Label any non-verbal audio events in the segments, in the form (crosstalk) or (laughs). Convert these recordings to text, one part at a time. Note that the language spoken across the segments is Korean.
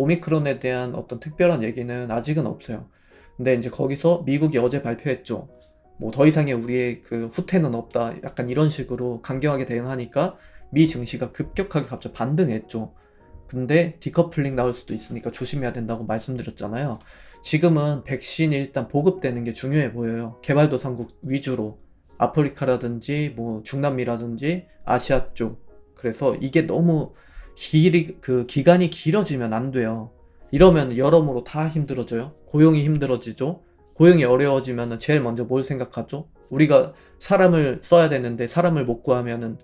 오미크론에 대한 어떤 특별한 얘기는 아직은 없어요. 근데 이제 거기서 미국이 어제 발표했죠. 뭐 더 이상의 우리의 그 후퇴는 없다. 약간 이런 식으로 강경하게 대응하니까 미 증시가 급격하게 갑자기 반등했죠. 근데 디커플링 나올 수도 있으니까 조심해야 된다고 말씀드렸잖아요. 지금은 백신이 일단 보급되는 게 중요해 보여요. 개발도상국 위주로. 아프리카라든지 뭐 중남미라든지 아시아 쪽. 그래서 이게 너무 길이 그 기간이 길어지면 안 돼요. 이러면 여러모로 다 힘들어져요. 고용이 힘들어지죠. 고용이 어려워지면 제일 먼저 뭘 생각하죠? 우리가 사람을 써야 되는데 사람을 못 구하면은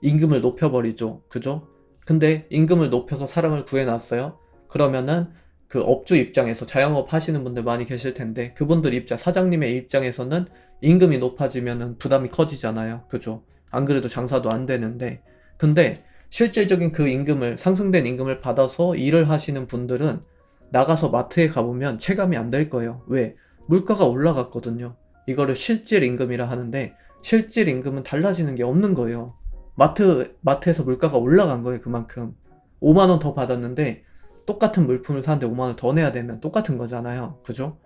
임금을 높여버리죠. 그죠? 근데 임금을 높여서 사람을 구해놨어요. 그러면은 그 업주 입장에서 자영업 하시는 분들 많이 계실 텐데 그분들 입장, 사장님의 입장에서는 임금이 높아지면은 부담이 커지잖아요. 그죠? 안 그래도 장사도 안 되는데. 근데 실질적인 그 임금을, 상승된 임금을 받아서 일을 하시는 분들은 나가서 마트에 가보면 체감이 안 될 거예요. 왜? 물가가 올라갔거든요. 이거를 실질 임금이라 하는데 실질 임금은 달라지는 게 없는 거예요. 마트, 마트에서 물가가 올라간 거예요, 그만큼. 5만 원 더 받았는데 똑같은 물품을 사는데 5만 원 더 내야 되면 똑같은 거잖아요. 그죠?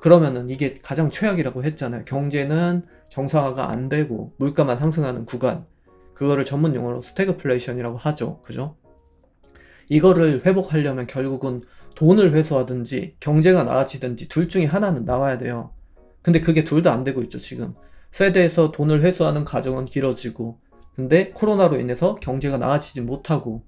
그러면은 이게 가장 최악이라고 했잖아요. 경제는 정상화가 안 되고 물가만 상승하는 구간. 그거를 전문 용어로 스태그플레이션이라고 하죠. 그죠? 이거를 회복하려면 결국은 돈을 회수하든지 경제가 나아지든지 둘 중에 하나는 나와야 돼요. 근데 그게 둘 다 안 되고 있죠, 지금. 페드에서 돈을 회수하는 과정은 길어지고, 근데 코로나로 인해서 경제가 나아지지 못하고,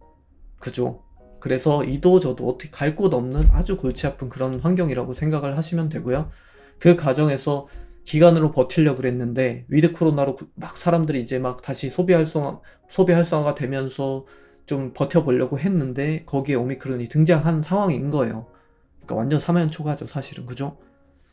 그죠? 그래서 이도 저도 어떻게 갈 곳 없는 아주 골치 아픈 그런 환경이라고 생각을 하시면 되고요. 그 과정에서 기간으로 버틸려 그랬는데, 위드 코로나로 구- 막 사람들이 이제 막 다시 소비 활성화, 소비 활성화가 되면서 좀 버텨보려고 했는데, 거기에 오미크론이 등장한 상황인 거예요. 그러니까 완전 사면 초가죠, 사실은. 그죠?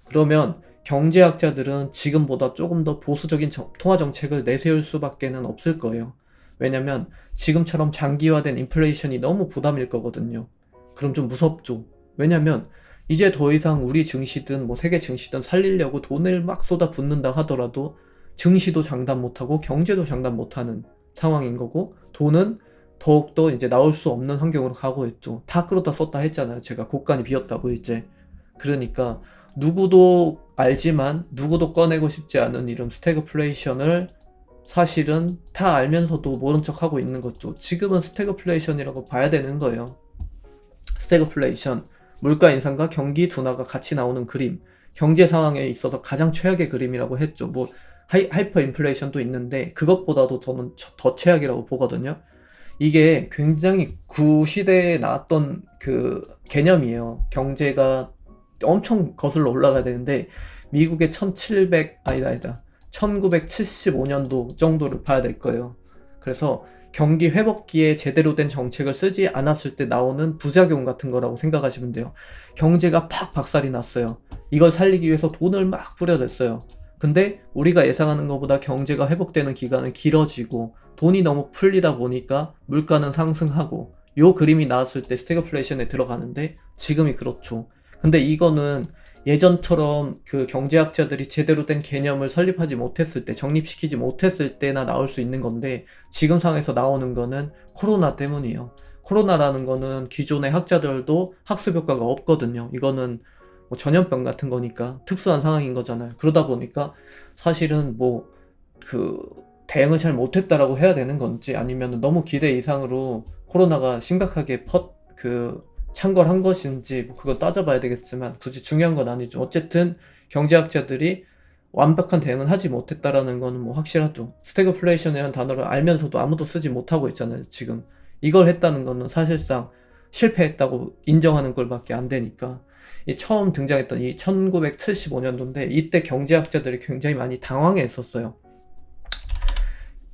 그러면 경제학자들은 지금보다 조금 더 보수적인 정- 통화 정책을 내세울 수밖에는 없을 거예요. 왜냐면 지금처럼 장기화된 인플레이션이 너무 부담일 거거든요. 그럼 좀 무섭죠. 왜냐면 이제 더 이상 우리 증시든 뭐 세계 증시든 살리려고 돈을 막 쏟아 붓는다 하더라도 증시도 장담 못하고 경제도 장담 못하는 상황인 거고 돈은 더욱더 이제 나올 수 없는 환경으로 가고 있죠. 다 끌었다 썼다 했잖아요. 제가 곳간이 비었다고 이제. 그러니까 누구도 알지만 누구도 꺼내고 싶지 않은 이런 스태그플레이션을 사실은 다 알면서도 모른 척 하고 있는 거죠. 지금은 스태그플레이션이라고 봐야 되는 거예요. 스태그플레이션, 물가 인상과 경기 둔화가 같이 나오는 그림, 경제 상황에 있어서 가장 최악의 그림이라고 했죠. 뭐 하이, 하이퍼 인플레이션도 있는데 그것보다도 저는 처- 더 최악이라고 보거든요. 이게 굉장히 구시대에 나왔던 그 개념이에요. 경제가 엄청 거슬러 올라가야 되는데 미국의 1700 아니다 아니다 1975년도 정도를 봐야 될 거예요. 그래서 경기 회복기에 제대로 된 정책을 쓰지 않았을 때 나오는 부작용 같은 거라고 생각하시면 돼요. 경제가 팍 박살이 났어요. 이걸 살리기 위해서 돈을 막 뿌려댔어요. 근데 우리가 예상하는 것보다 경제가 회복되는 기간은 길어지고 돈이 너무 풀리다 보니까 물가는 상승하고 요 그림이 나왔을 때 스태그플레이션에 들어가는데 지금이 그렇죠. 근데 이거는 예전처럼 그 경제학자들이 제대로 된 개념을 설립하지 못했을 때, 정립시키지 못했을 때나 나올 수 있는 건데, 지금 상황에서 나오는 거는 코로나 때문이에요. 코로나라는 거는 기존의 학자들도 학습 효과가 없거든요. 이거는 뭐 전염병 같은 거니까 특수한 상황인 거잖아요. 그러다 보니까 사실은 뭐 그 대응을 잘 못했다라고 해야 되는 건지 아니면 너무 기대 이상으로 코로나가 심각하게 퍼 그 창궐한 것인지 뭐 그거 따져봐야 되겠지만 굳이 중요한 건 아니죠. 어쨌든 경제학자들이 완벽한 대응은 하지 못했다라는 거는 뭐 확실하죠. 스태그플레이션이라는 단어를 알면서도 아무도 쓰지 못하고 있잖아요. 지금 이걸 했다는 거는 사실상 실패했다고 인정하는 걸밖에 안 되니까 이 처음 등장했던 이 1975년도인데 이때 경제학자들이 굉장히 많이 당황했었어요.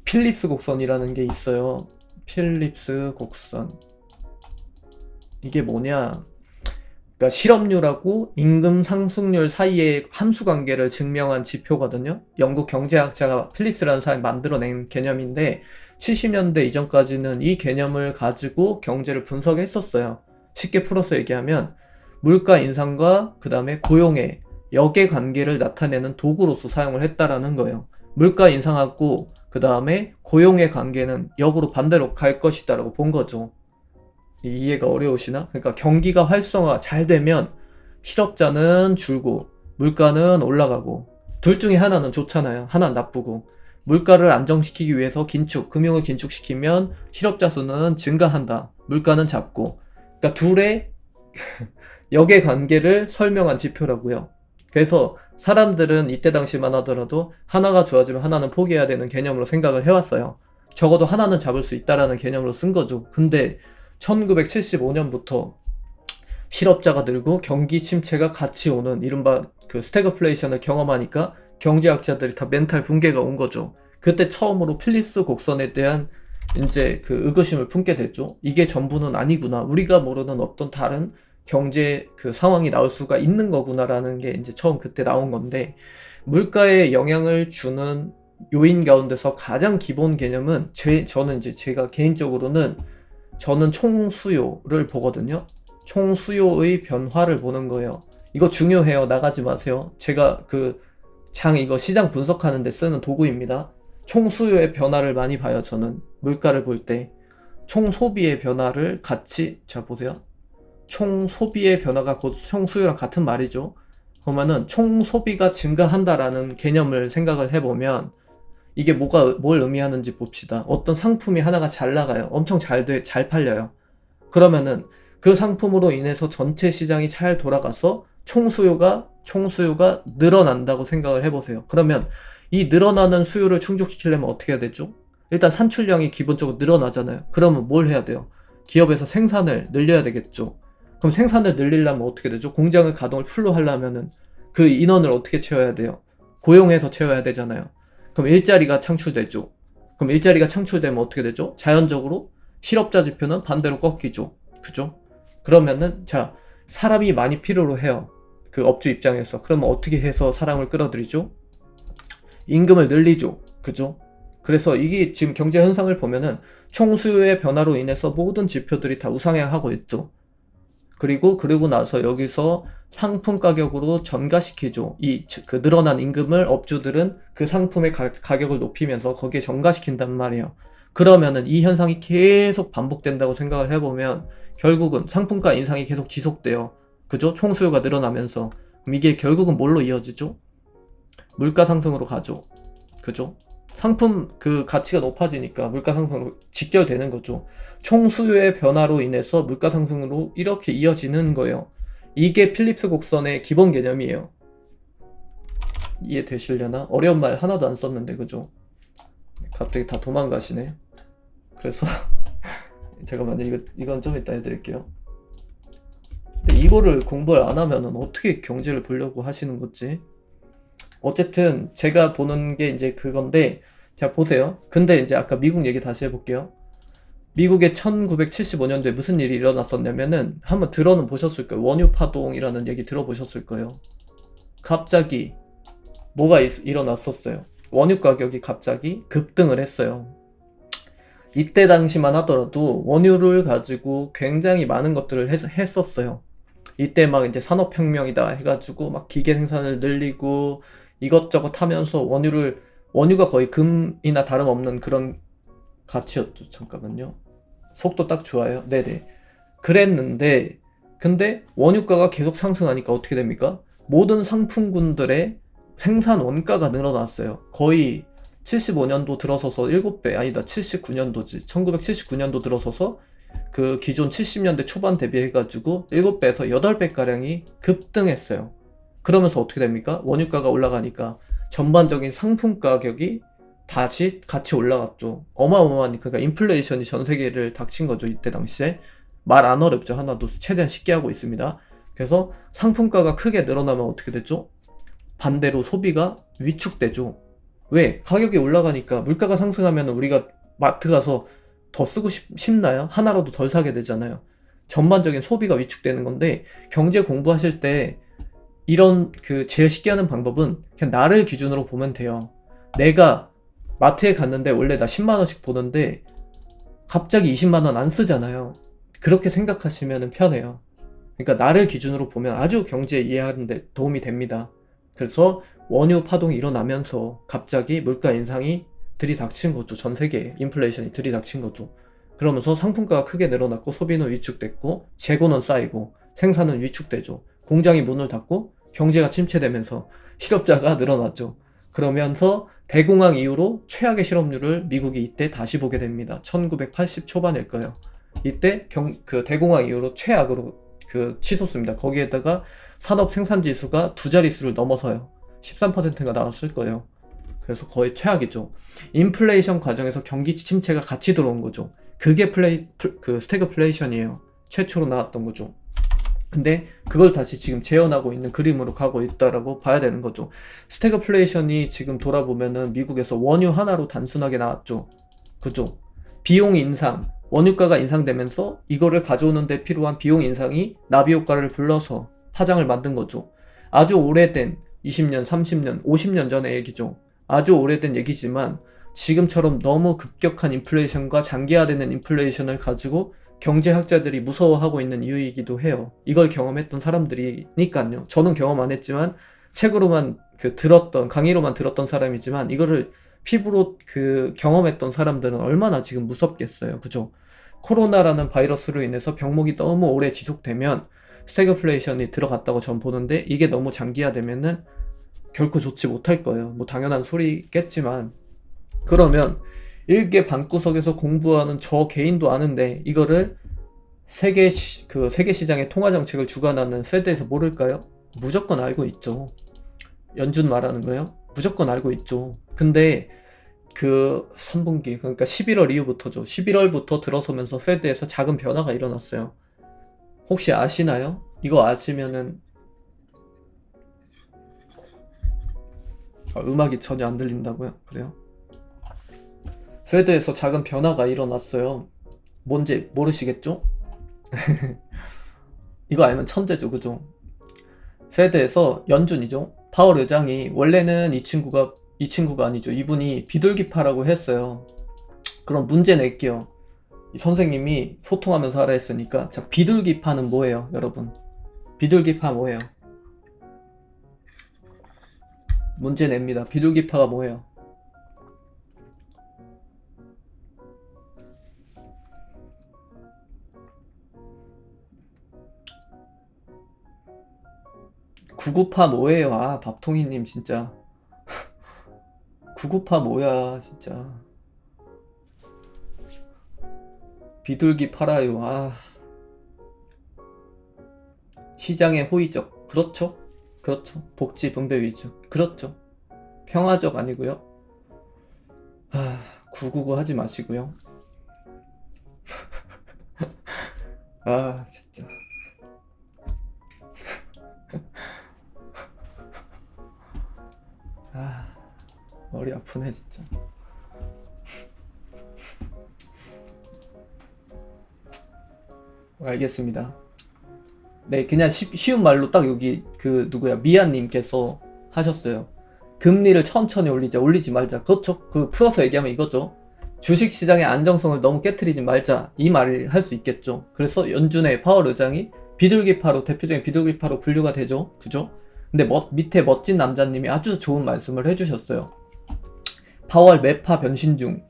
필립스 곡선이라는 게 있어요. 필립스 곡선. 이게 뭐냐? 그러니까 실업률하고 임금 상승률 사이의 함수 관계를 증명한 지표거든요. 영국 경제학자가 필립스라는 사람이 만들어낸 개념인데 70년대 이전까지는 이 개념을 가지고 경제를 분석했었어요. 쉽게 풀어서 얘기하면 물가 인상과 그 다음에 고용의 역의 관계를 나타내는 도구로서 사용을 했다라는 거예요. 물가 인상하고 그 다음에 고용의 관계는 역으로 반대로 갈 것이다라고 본 거죠. 이해가 어려우시나? 그러니까 경기가 활성화 잘 되면 실업자는 줄고 물가는 올라가고 둘 중에 하나는 좋잖아요. 하나는 나쁘고 물가를 안정시키기 위해서 긴축, 금융을 긴축시키면 실업자 수는 증가한다. 물가는 잡고. 그러니까 둘의 (laughs) 역의 관계를 설명한 지표라고요. 그래서 사람들은 이때 당시만 하더라도 하나가 좋아지면 하나는 포기해야 되는 개념으로 생각을 해왔어요. 적어도 하나는 잡을 수 있다라는 개념으로 쓴 거죠. 근데 1975년부터 실업자가 늘고 경기 침체가 같이 오는 이른바 그 스태그플레이션을 경험하니까 경제학자들이 다 멘탈 붕괴가 온 거죠. 그때 처음으로 필립스 곡선에 대한 이제 그 의구심을 품게 됐죠. 이게 전부는 아니구나. 우리가 모르는 어떤 다른 경제 그 상황이 나올 수가 있는 거구나라는 게 이제 처음 그때 나온 건데 물가에 영향을 주는 요인 가운데서 가장 기본 개념은 제 저는 이제 제가 개인적으로는 저는 총 수요를 보거든요. 총 수요의 변화를 보는 거예요. 이거 중요해요. 나가지 마세요. 제가 그 장 이거 시장 분석하는데 쓰는 도구입니다. 총 수요의 변화를 많이 봐요. 저는 물가를 볼 때. 총 소비의 변화를 같이 자 보세요. 총 소비의 변화가 곧 총 수요랑 같은 말이죠. 그러면은 총 소비가 증가한다라는 개념을 생각을 해보면 이게 뭐가 뭘 의미하는지 봅시다. 어떤 상품이 하나가 잘 나가요. 엄청 잘 돼, 잘 팔려요. 그러면은 그 상품으로 인해서 전체 시장이 잘 돌아가서 총 수요가 총 수요가 늘어난다고 생각을 해보세요. 그러면 이 늘어나는 수요를 충족시키려면 어떻게 해야 되죠? 일단 산출량이 기본적으로 늘어나잖아요. 그러면 뭘 해야 돼요? 기업에서 생산을 늘려야 되겠죠. 그럼 생산을 늘리려면 어떻게 되죠? 공장의 가동을 풀로 하려면은 그 인원을 어떻게 채워야 돼요? 고용해서 채워야 되잖아요. 그럼 일자리가 창출되죠. 그럼 일자리가 창출되면 어떻게 되죠? 자연적으로 실업자 지표는 반대로 꺾이죠. 그죠? 그러면은 자 사람이 많이 필요로 해요. 그 업주 입장에서 그러면 어떻게 해서 사람을 끌어들이죠? 임금을 늘리죠. 그죠? 그래서 이게 지금 경제 현상을 보면은 총수요의 변화로 인해서 모든 지표들이 다 우상향하고 있죠. 그리고 그리고 나서 여기서 상품 가격으로 전가시키죠. 이 그 늘어난 임금을 업주들은 그 상품의 가, 가격을 높이면서 거기에 전가시킨단 말이에요. 그러면은 이 현상이 계속 반복된다고 생각을 해보면 결국은 상품가 인상이 계속 지속돼요. 그죠? 총수요가 늘어나면서 이게 결국은 뭘로 이어지죠? 물가 상승으로 가죠. 그죠? 상품 그 가치가 높아지니까 물가 상승으로 직결되는 거죠. 총 수요의 변화로 인해서 물가 상승으로 이렇게 이어지는 거예요. 이게 필립스 곡선의 기본 개념이에요. 이해되시려나? 어려운 말 하나도 안 썼는데 그죠? 갑자기 다 도망가시네. 그래서 (laughs) 잠깐만요. 이거 이건 좀 이따 해드릴게요. 근데 이거를 공부를 안 하면은 어떻게 경제를 보려고 하시는 거지? 어쨌든 제가 보는 게 이제 그건데 자 보세요. 근데 이제 아까 미국 얘기 다시 해볼게요. 미국의 1975년도에 무슨 일이 일어났었냐면은 한번 들어는 보셨을 거예요. 원유 파동이라는 얘기 들어보셨을 거예요. 갑자기 뭐가 일- 일어났었어요. 원유 가격이 갑자기 급등을 했어요. 이때 당시만 하더라도 원유를 가지고 굉장히 많은 것들을 했, 했었어요. 이때 막 이제 산업혁명이다 해가지고 막 기계 생산을 늘리고 이것저것 하면서 원유를 원유가 거의 금이나 다름없는 그런 가치였죠. 잠깐만요. 속도 딱 좋아요. 네네. 그랬는데 근데 원유가가 계속 상승하니까 어떻게 됩니까? 모든 상품군들의 생산 원가가 늘어났어요. 거의 75년도 들어서서 7배 아니다 79년도지 1979년도 들어서서 그 기존 70년대 초반 대비해가지고 7배에서 8배 가량이 급등했어요. 그러면서 어떻게 됩니까? 원유가가 올라가니까 전반적인 상품 가격이 다시 같이 올라갔죠. 어마어마하니까 그러니까 인플레이션이 전 세계를 닥친 거죠 이때 당시에 말 안 어렵죠 하나도 최대한 쉽게 하고 있습니다. 그래서 상품가가 크게 늘어나면 어떻게 되죠? 반대로 소비가 위축되죠. 왜? 가격이 올라가니까 물가가 상승하면 우리가 마트 가서 더 쓰고 싶, 싶나요? 하나라도 덜 사게 되잖아요. 전반적인 소비가 위축되는 건데 경제 공부하실 때 이런 그 제일 쉽게 하는 방법은 그냥 나를 기준으로 보면 돼요. 내가 마트에 갔는데 원래 나 10만 원씩 보는데 갑자기 20만 원 안 쓰잖아요. 그렇게 생각하시면 편해요. 그러니까 나를 기준으로 보면 아주 경제 이해하는데 도움이 됩니다. 그래서 원유 파동이 일어나면서 갑자기 물가 인상이 들이닥친 거죠. 전 세계에 인플레이션이 들이닥친 거죠. 그러면서 상품가가 크게 늘어났고 소비는 위축됐고 재고는 쌓이고 생산은 위축되죠. 공장이 문을 닫고 경제가 침체되면서 실업자가 늘어났죠. 그러면서 대공황 이후로 최악의 실업률을 미국이 이때 다시 보게 됩니다. 1980 초반일 거예요. 이때 경, 그 대공황 이후로 최악으로 그 치솟습니다. 거기에다가 산업 생산 지수가 두 자릿수를 넘어서요. 13%가 나왔을 거예요. 그래서 거의 최악이죠. 인플레이션 과정에서 경기 침체가 같이 들어온 거죠. 그게 플레이 플- 그 스태그플레이션이에요. 최초로 나왔던 거죠. 근데 그걸 다시 지금 재현하고 있는 그림으로 가고 있다라고 봐야 되는 거죠. 스태그플레이션이 지금 돌아보면은 미국에서 원유 하나로 단순하게 나왔죠. 그죠? 비용 인상, 원유가가 인상되면서 이거를 가져오는데 필요한 비용 인상이 나비 효과를 불러서 파장을 만든 거죠. 아주 오래된 20년, 30년, 50년 전의 얘기죠. 아주 오래된 얘기지만 지금처럼 너무 급격한 인플레이션과 장기화되는 인플레이션을 가지고 경제학자들이 무서워하고 있는 이유이기도 해요. 이걸 경험했던 사람들이니까요. 저는 경험 안 했지만 책으로만 그 들었던 강의로만 들었던 사람이지만 이거를 피부로 그 경험했던 사람들은 얼마나 지금 무섭겠어요. 그죠? 코로나라는 바이러스로 인해서 병목이 너무 오래 지속되면 스태그플레이션이 들어갔다고 전 보는데 이게 너무 장기화되면은 결코 좋지 못할 거예요. 뭐 당연한 소리겠지만 그러면 일개 방구석에서 공부하는 저 개인도 아는데 이거를 세계 시, 그 세계 시장의 통화 정책을 주관하는 페드에서 모를까요? 무조건 알고 있죠. 연준 말하는 거요? 무조건 알고 있죠. 근데 그 3분기 그러니까 11월 이후부터죠. 11월부터 들어서면서 페드에서 작은 변화가 일어났어요. 혹시 아시나요? 이거 아시면은 아, 음악이 전혀 안 들린다고요? 그래요? 페드에서 작은 변화가 일어났어요. 뭔지 모르시겠죠? (laughs) 이거 알면 천재죠, 그죠? 페드에서 연준이죠. 파월 의장이 원래는 이 친구가 이 친구가 아니죠. 이분이 비둘기파라고 했어요. 그럼 문제 낼게요. 이 선생님이 소통하면서 하라 했으니까 자 비둘기파는 뭐예요, 여러분? 비둘기파 뭐예요? 문제 냅니다. 비둘기파가 뭐예요? 구구파 뭐예요? 아, 밥통이님 진짜. (laughs) 구구파 뭐야, 진짜. 비둘기 팔아요. 아. 시장의 호의적. 그렇죠? 그렇죠. 복지 분배 위주. 그렇죠. 평화적 아니고요. 아, 999 하지 마시고요. (laughs) 아, 진짜. 머리 아프네, 진짜. 알겠습니다. 네, 그냥 쉬, 쉬운 말로 딱 여기 그 누구야 미아님께서 하셨어요. 금리를 천천히 올리자, 올리지 말자. 그렇죠? 그 풀어서 얘기하면 이거죠. 주식 시장의 안정성을 너무 깨트리지 말자 이 말을 할 수 있겠죠. 그래서 연준의 파월 의장이 비둘기파로 대표적인 비둘기파로 분류가 되죠. 그죠? 근데 멋, 밑에 멋진 남자님이 아주 좋은 말씀을 해주셨어요. 파월 매파 변신 중.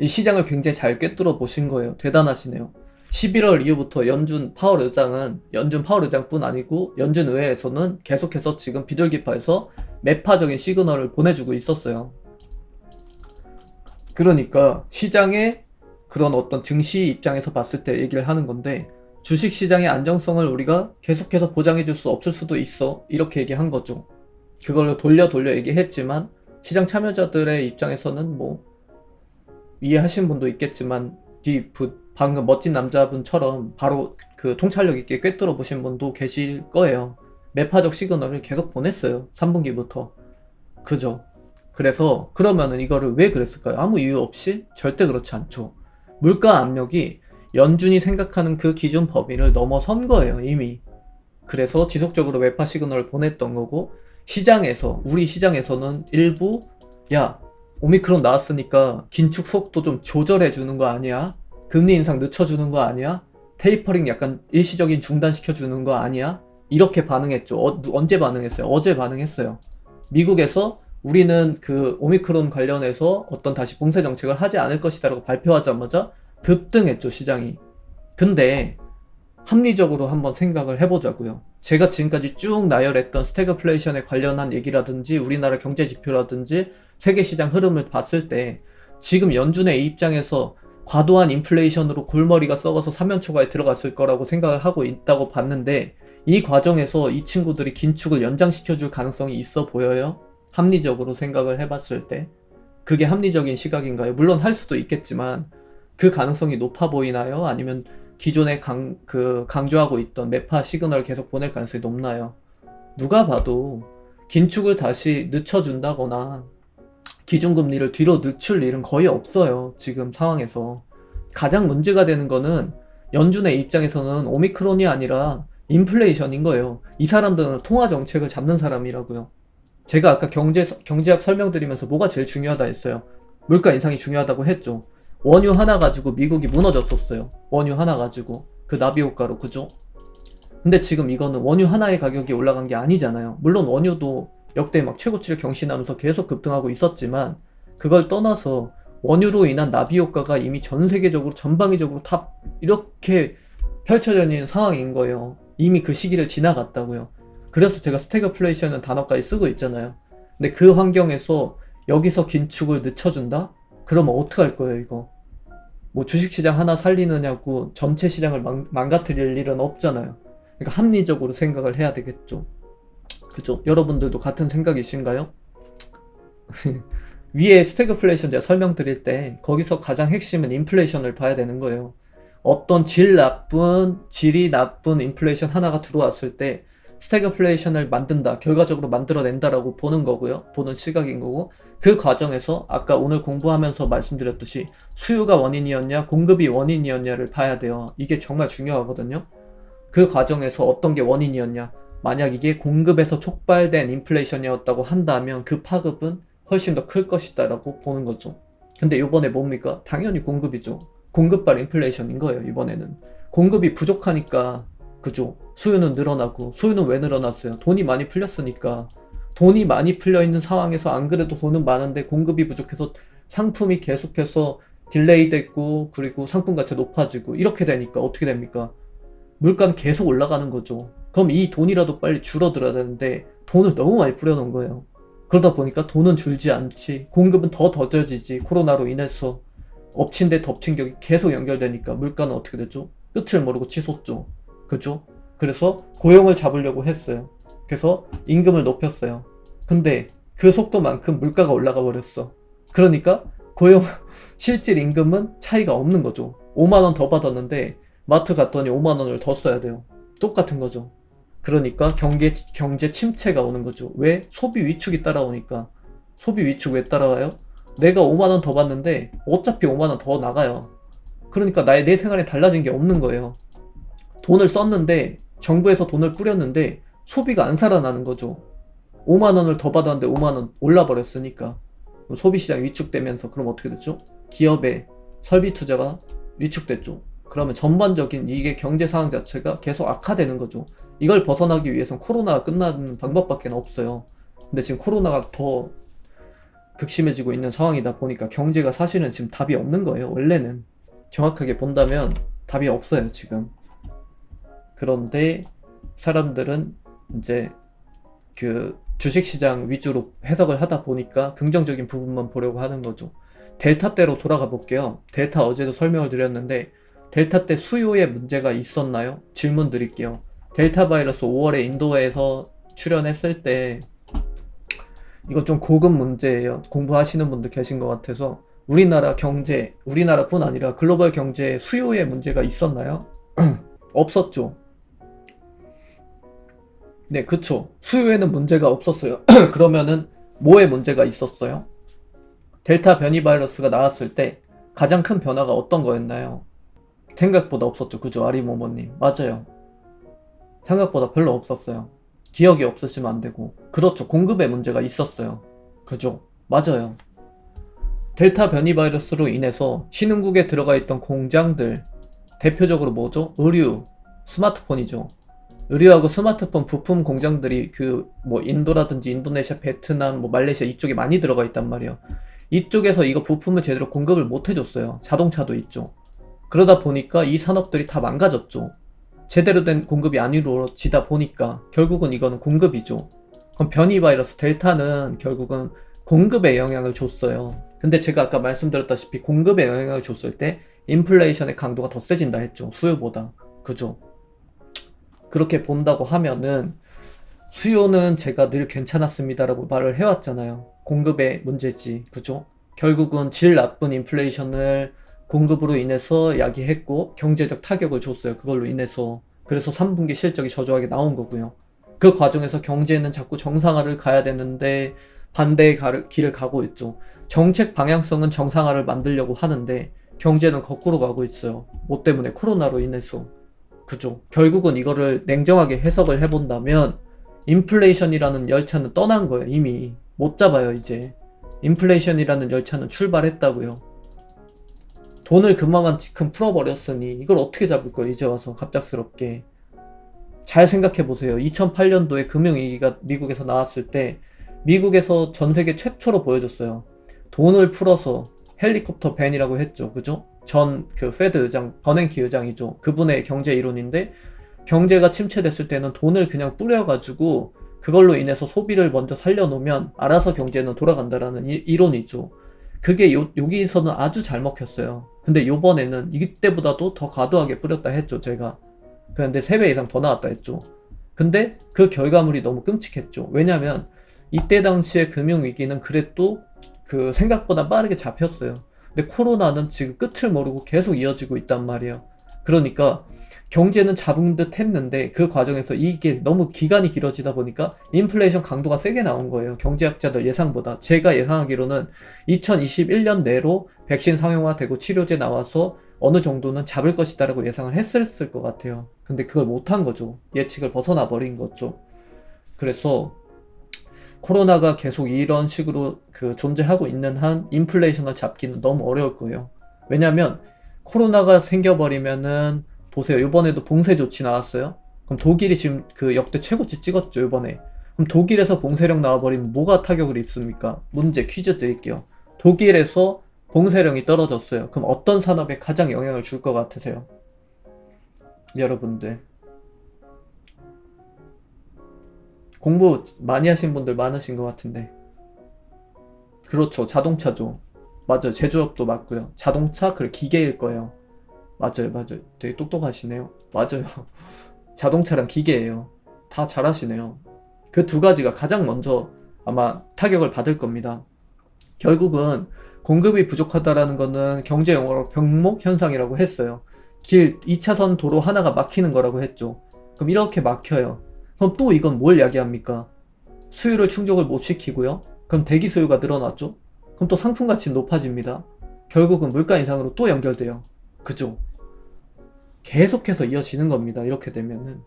이 시장을 굉장히 잘 꿰뚫어 보신 거예요. 대단하시네요. 11월 이후부터 연준 파월 의장은 연준 파월 의장뿐 아니고 연준 의회에서는 계속해서 지금 비둘기파에서 매파적인 시그널을 보내주고 있었어요. 그러니까 시장의 그런 어떤 증시 입장에서 봤을 때 얘기를 하는 건데 주식 시장의 안정성을 우리가 계속해서 보장해 줄 수 없을 수도 있어. 이렇게 얘기한 거죠. 그걸로 돌려 돌려 얘기했지만 시장 참여자들의 입장에서는 뭐 이해하시는 분도 있겠지만 이 부- 방금 멋진 남자분처럼 바로 그 통찰력 있게 꿰뚫어 보신 분도 계실 거예요. 매파적 시그널을 계속 보냈어요. 3분기부터. 그죠? 그래서 그러면은 이거를 왜 그랬을까요? 아무 이유 없이? 절대 그렇지 않죠. 물가 압력이 연준이 생각하는 그 기준 범위를 넘어선 거예요, 이미. 그래서 지속적으로 매파 시그널을 보냈던 거고 시장에서 우리 시장에서는 일부 야 오미크론 나왔으니까 긴축 속도 좀 조절해 주는 거 아니야? 금리 인상 늦춰 주는 거 아니야? 테이퍼링 약간 일시적인 중단시켜 주는 거 아니야? 이렇게 반응했죠. 어, 언제 반응했어요? 어제 반응했어요. 미국에서 우리는 그 오미크론 관련해서 어떤 다시 봉쇄 정책을 하지 않을 것이다라고 발표하자마자 급등했죠, 시장이. 근데 합리적으로 한번 생각을 해보자고요. 제가 지금까지 쭉 나열했던 스태그플레이션에 관련한 얘기라든지 우리나라 경제 지표라든지 세계 시장 흐름을 봤을 때 지금 연준의 입장에서 과도한 인플레이션으로 골머리가 썩어서 사면초가에 들어갔을 거라고 생각을 하고 있다고 봤는데 이 과정에서 이 친구들이 긴축을 연장시켜 줄 가능성이 있어 보여요? 합리적으로 생각을 해봤을 때 그게 합리적인 시각인가요? 물론 할 수도 있겠지만 그 가능성이 높아 보이나요? 아니면 기존에 강, 그 강조하고 있던 매파 시그널을 계속 보낼 가능성이 높나요? 누가 봐도 긴축을 다시 늦춰준다거나 기준금리를 뒤로 늦출 일은 거의 없어요. 지금 상황에서. 가장 문제가 되는 거는 연준의 입장에서는 오미크론이 아니라 인플레이션인 거예요. 이 사람들은 통화 정책을 잡는 사람이라고요. 제가 아까 경제, 경제학 설명드리면서 뭐가 제일 중요하다 했어요. 물가 인상이 중요하다고 했죠. 원유 하나 가지고 미국이 무너졌었어요. 원유 하나 가지고. 그 나비 효과로, 그죠? 근데 지금 이거는 원유 하나의 가격이 올라간 게 아니잖아요. 물론 원유도 역대 막 최고치를 경신하면서 계속 급등하고 있었지만 그걸 떠나서 원유로 인한 나비 효과가 이미 전 세계적으로 전방위적으로 다 이렇게 펼쳐져 있는 상황인 거예요. 이미 그 시기를 지나갔다고요. 그래서 제가 스태그플레이션은 단어까지 쓰고 있잖아요. 근데 그 환경에서 여기서 긴축을 늦춰준다? 그러면 어떡할 거예요, 이거? 뭐 주식시장 하나 살리느냐고 전체 시장을 망, 망가뜨릴 일은 없잖아요. 그러니까 합리적으로 생각을 해야 되겠죠. 그죠? 여러분들도 같은 생각이신가요? (laughs) 위에 스태그플레이션 제가 설명드릴 때 거기서 가장 핵심은 인플레이션을 봐야 되는 거예요. 어떤 질 나쁜, 질이 나쁜 인플레이션 하나가 들어왔을 때 스태그플레이션을 만든다, 결과적으로 만들어낸다라고 보는 거고요. 보는 시각인 거고. 그 과정에서 아까 오늘 공부하면서 말씀드렸듯이 수요가 원인이었냐, 공급이 원인이었냐를 봐야 돼요. 이게 정말 중요하거든요. 그 과정에서 어떤 게 원인이었냐. 만약 이게 공급에서 촉발된 인플레이션이었다고 한다면 그 파급은 훨씬 더 클 것이다라고 보는 거죠. 근데 이번에 뭡니까? 당연히 공급이죠. 공급발 인플레이션인 거예요, 이번에는. 공급이 부족하니까, 그죠? 수요는 늘어나고, 수요는 왜 늘어났어요? 돈이 많이 풀렸으니까. 돈이 많이 풀려 있는 상황에서 안 그래도 돈은 많은데 공급이 부족해서 상품이 계속해서 딜레이 됐고, 그리고 상품 가치 높아지고, 이렇게 되니까 어떻게 됩니까? 물가는 계속 올라가는 거죠. 그럼 이 돈이라도 빨리 줄어들어야 되는데, 돈을 너무 많이 뿌려놓은 거예요. 그러다 보니까 돈은 줄지 않지, 공급은 더 더뎌지지, 코로나로 인해서. 엎친 데 덮친 격이 계속 연결되니까 물가는 어떻게 됐죠? 끝을 모르고 치솟죠. 그죠? 그래서 고용을 잡으려고 했어요. 그래서 임금을 높였어요. 근데 그 속도만큼 물가가 올라가 버렸어. 그러니까 고용 (laughs) 실질 임금은 차이가 없는 거죠. 5만 원 더 받았는데 마트 갔더니 5만 원을 더 써야 돼요. 똑같은 거죠. 그러니까 경제 경제 침체가 오는 거죠. 왜? 소비 위축이 따라오니까. 소비 위축 왜 따라와요? 내가 5만원 더 받는데 어차피 5만원 더 나가요. 그러니까 나의 내 생활에 달라진 게 없는 거예요. 돈을 썼는데 정부에서 돈을 뿌렸는데 소비가 안 살아나는 거죠. 5만 원을 더 받았는데 5만 원 올라 버렸으니까 소비 시장 위축되면서 그럼 어떻게 됐죠? 기업의 설비 투자가 위축됐죠. 그러면 전반적인 이게 경제 상황 자체가 계속 악화되는 거죠. 이걸 벗어나기 위해선 코로나가 끝나는 방법밖에 없어요. 근데 지금 코로나가 더 극심해지고 있는 상황이다 보니까 경제가 사실은 지금 답이 없는 거예요. 원래는 정확하게 본다면 답이 없어요, 지금. 그런데 사람들은 이제 그 주식시장 위주로 해석을 하다 보니까 긍정적인 부분만 보려고 하는 거죠. 델타 때로 돌아가 볼게요. 델타 어제도 설명을 드렸는데 델타 때 수요에 문제가 있었나요? 질문 드릴게요. 델타 바이러스 5월에 인도에서 출연했을 때 이거 좀 고급 문제예요. 공부하시는 분들 계신 것 같아서 우리나라 경제, 우리나라뿐 아니라 글로벌 경제에 수요에 문제가 있었나요? (clears throat) 없었죠. 네, 그쵸. 수요에는 문제가 없었어요. (clears throat) 그러면은 뭐에 문제가 있었어요? 델타 변이 바이러스가 나왔을 때 가장 큰 변화가 어떤 거였나요? 생각보다 없었죠. 그죠? 아리모모님. 맞아요. 생각보다 별로 없었어요. 기억이 없으시면 안 되고. 그렇죠. 공급에 문제가 있었어요. 그죠? 맞아요. 델타 변이 바이러스로 인해서 신흥국에 들어가 있던 공장들, 대표적으로 뭐죠? 의류, 스마트폰이죠. 의류하고 스마트폰 부품 공장들이 그 뭐 인도라든지 인도네시아, 베트남, 뭐 말레이시아 이쪽에 많이 들어가 있단 말이에요. 이쪽에서 이거 부품을 제대로 공급을 못 해줬어요. 자동차도 있죠. 그러다 보니까 이 산업들이 다 망가졌죠. 제대로 된 공급이 안 이루어지다 보니까 결국은 이거는 공급이죠. 그럼 변이 바이러스 델타는 결국은 공급에 영향을 줬어요. 근데 제가 아까 말씀드렸다시피 공급에 영향을 줬을 때 인플레이션의 강도가 더 세진다 했죠. 수요보다. 그죠? 그렇게 본다고 하면은 수요는 제가 늘 괜찮았습니다라고 말을 해왔잖아요. 공급의 문제지. 그죠? 결국은 질 나쁜 인플레이션을 공급으로 인해서 야기했고 경제적 타격을 줬어요. 그걸로 인해서. 그래서 3분기 실적이 저조하게 나온 거고요. 그 과정에서 경제는 자꾸 정상화를 가야 되는데 반대의 길을 가고 있죠. 정책 방향성은 정상화를 만들려고 하는데 경제는 거꾸로 가고 있어요. 뭐 때문에 코로나로 인해서. 그죠. 결국은 이거를 냉정하게 해석을 해본다면 인플레이션이라는 열차는 떠난 거예요. 이미 못 잡아요 이제. 인플레이션이라는 열차는 출발했다고요. 돈을 그만큼 풀어버렸으니 이걸 어떻게 잡을 거예요 이제 와서 갑작스럽게. 잘 생각해 보세요. 2008년도에 금융위기가 미국에서 나왔을 때 미국에서 전 세계 최초로 보여줬어요. 돈을 풀어서 헬리콥터 밴이라고 했죠. 그죠? 전 그 페드 의장, 버냉키 의장이죠. 그분의 경제 이론인데 경제가 침체됐을 때는 돈을 그냥 뿌려가지고 그걸로 인해서 소비를 먼저 살려놓으면 알아서 경제는 돌아간다라는 이, 이론이죠. 그게 요, 여기서는 아주 잘 먹혔어요. 근데 요번에는 이때보다도 더 과도하게 뿌렸다 했죠, 제가. 그런데 3배 이상 더 나왔다 했죠. 근데 그 결과물이 너무 끔찍했죠. 왜냐면 이때 당시에 금융위기는 그래도 그 생각보다 빠르게 잡혔어요. 근데 코로나는 지금 끝을 모르고 계속 이어지고 있단 말이에요. 그러니까 경제는 잡은 듯 했는데 그 과정에서 이게 너무 기간이 길어지다 보니까 인플레이션 강도가 세게 나온 거예요. 경제학자들 예상보다. 제가 예상하기로는 2021년 내로 백신 상용화되고 치료제 나와서 어느 정도는 잡을 것이다라고 예상을 했을 것 같아요. 근데 그걸 못한 거죠. 예측을 벗어나 버린 거죠. 그래서 코로나가 계속 이런 식으로 그 존재하고 있는 한 인플레이션을 잡기는 너무 어려울 거예요. 왜냐면 코로나가 생겨버리면은 보세요. 이번에도 봉쇄 조치 나왔어요. 그럼 독일이 지금 그 역대 최고치 찍었죠, 이번에. 그럼 독일에서 봉쇄령 나와버리면 뭐가 타격을 입습니까? 문제 퀴즈 드릴게요. 독일에서 봉쇄령이 떨어졌어요. 그럼 어떤 산업에 가장 영향을 줄 것 같으세요? 여러분들. 공부 많이 하신 분들 많으신 것 같은데. 그렇죠. 자동차죠. 맞아요. 제조업도 맞고요. 자동차, 그 기계일 거예요. 맞아요. 맞아요. 되게 똑똑하시네요. 맞아요. (laughs) 자동차랑 기계예요. 다 잘하시네요. 그 두 가지가 가장 먼저 아마 타격을 받을 겁니다. 결국은 공급이 부족하다라는 거는 경제 용어로 병목 현상이라고 했어요. 길 2차선 도로 하나가 막히는 거라고 했죠. 그럼 이렇게 막혀요. 그럼 또 이건 뭘 야기합니까? 수요를 충족을 못 시키고요. 그럼 대기 수요가 늘어났죠. 그럼 또 상품 가치 높아집니다. 결국은 물가 인상으로 또 연결돼요. 그죠? 계속해서 이어지는 겁니다. 이렇게 되면은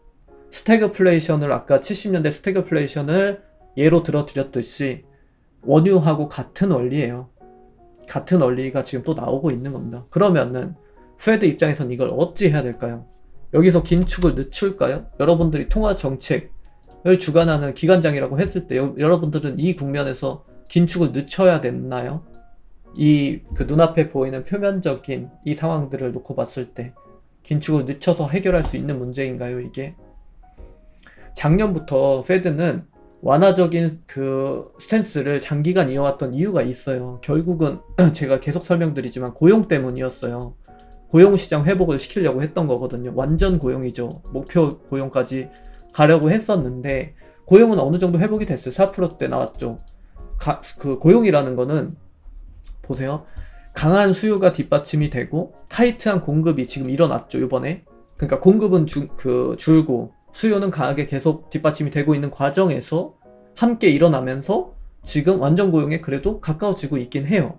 스태그플레이션을 아까 70년대 스태그플레이션을 예로 들어드렸듯이 원유하고 같은 원리예요. 같은 원리가 지금 또 나오고 있는 겁니다. 그러면은 페드 입장에선 이걸 어찌 해야 될까요? 여기서 긴축을 늦출까요? 여러분들이 통화 정책을 주관하는 기관장이라고 했을 때 여, 여러분들은 이 국면에서 긴축을 늦춰야 됐나요? 이 그 눈앞에 보이는 표면적인 이 상황들을 놓고 봤을 때 긴축을 늦춰서 해결할 수 있는 문제인가요, 이게? 작년부터 페드는 완화적인 그 스탠스를 장기간 이어왔던 이유가 있어요. 결국은 (clears throat) 제가 계속 설명드리지만 고용 때문이었어요. 고용 시장 회복을 시키려고 했던 거거든요. 완전 고용이죠. 목표 고용까지 가려고 했었는데 고용은 어느 정도 회복이 됐어요. 4%대 나왔죠. 가, 그 고용이라는 거는 보세요. 강한 수요가 뒷받침이 되고 타이트한 공급이 지금 일어났죠. 이번에. 그러니까 공급은 주, 그 줄고 수요는 강하게 계속 뒷받침이 되고 있는 과정에서 함께 일어나면서 지금 완전 고용에 그래도 가까워지고 있긴 해요.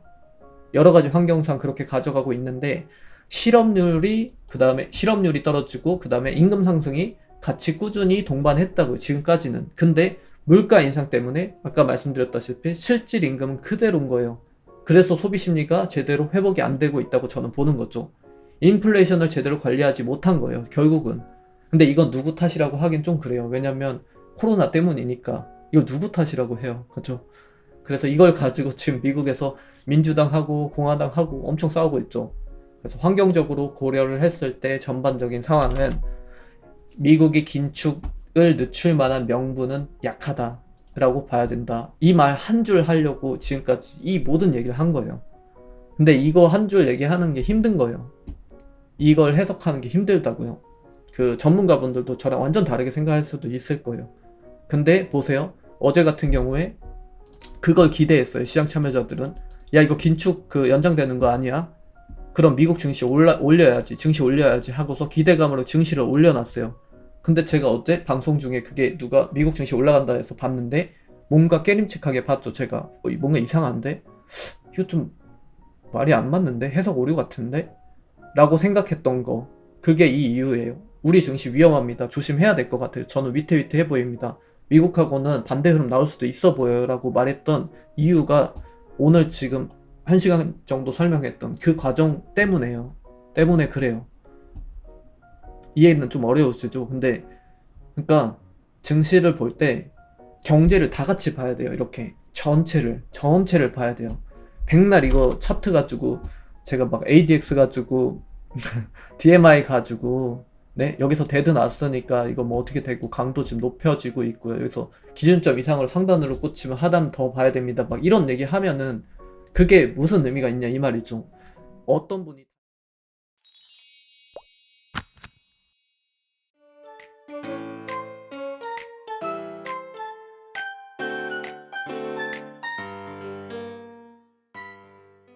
여러 가지 환경상 그렇게 가져가고 있는데 실업률이 그 다음에 실업률이 떨어지고 그 다음에 임금 상승이 같이 꾸준히 동반했다고요. 지금까지는. 근데 물가 인상 때문에 아까 말씀드렸다시피 실질 임금은 그대로인 거예요. 그래서 소비 심리가 제대로 회복이 안 되고 있다고 저는 보는 거죠. 인플레이션을 제대로 관리하지 못한 거예요. 결국은. 근데 이건 누구 탓이라고 하긴 좀 그래요. 왜냐면 코로나 때문이니까. 이거 누구 탓이라고 해요. 그죠? 그래서 이걸 가지고 지금 미국에서 민주당하고 공화당하고 엄청 싸우고 있죠. 그래서 환경적으로 고려를 했을 때 전반적인 상황은 미국이 긴축을 늦출 만한 명분은 약하다라고 봐야 된다. 이 말 한 줄 하려고 지금까지 이 모든 얘기를 한 거예요. 근데 이거 한 줄 얘기하는 게 힘든 거예요. 이걸 해석하는 게 힘들다고요. 그 전문가분들도 저랑 완전 다르게 생각할 수도 있을 거예요. 근데 보세요. 어제 같은 경우에 그걸 기대했어요. 시장 참여자들은. 야, 이거 긴축 그 연장되는 거 아니야? 그럼 미국 증시 올라, 올려야지. 증시 올려야지 하고서 기대감으로 증시를 올려놨어요. 근데 제가 어제 방송 중에 그게 누가 미국 증시 올라간다 해서 봤는데 뭔가 깨림칙하게 봤죠. 제가 어, 뭔가 이상한데? 이거 좀 말이 안 맞는데? 해석 오류 같은데? 라고 생각했던 거. 그게 이 이유예요. 우리 증시 위험합니다. 조심해야 될 것 같아요. 저는 위태위태해 보입니다. 미국하고는 반대 흐름 나올 수도 있어 보여요. 라고 말했던 이유가 오늘 지금 한 시간 정도 설명했던 그 과정 때문에요. 때문에 그래요. 이해는 좀 어려우시죠? 근데, 그러니까, 증시를 볼 때 경제를 다 같이 봐야 돼요. 이렇게. 전체를, 전체를 봐야 돼요. 백날 이거 차트 가지고, 제가 막 ADX 가지고, (laughs) DMI 가지고, 네, 여기서 데드 났으니까 이거 뭐 어떻게 되고 강도 지금 높여지고 있고요. 여기서 기준점 이상으로 상단으로 꽂히면 하단 더 봐야 됩니다. 막 이런 얘기 하면은 그게 무슨 의미가 있냐 이 말이죠. 어떤 분이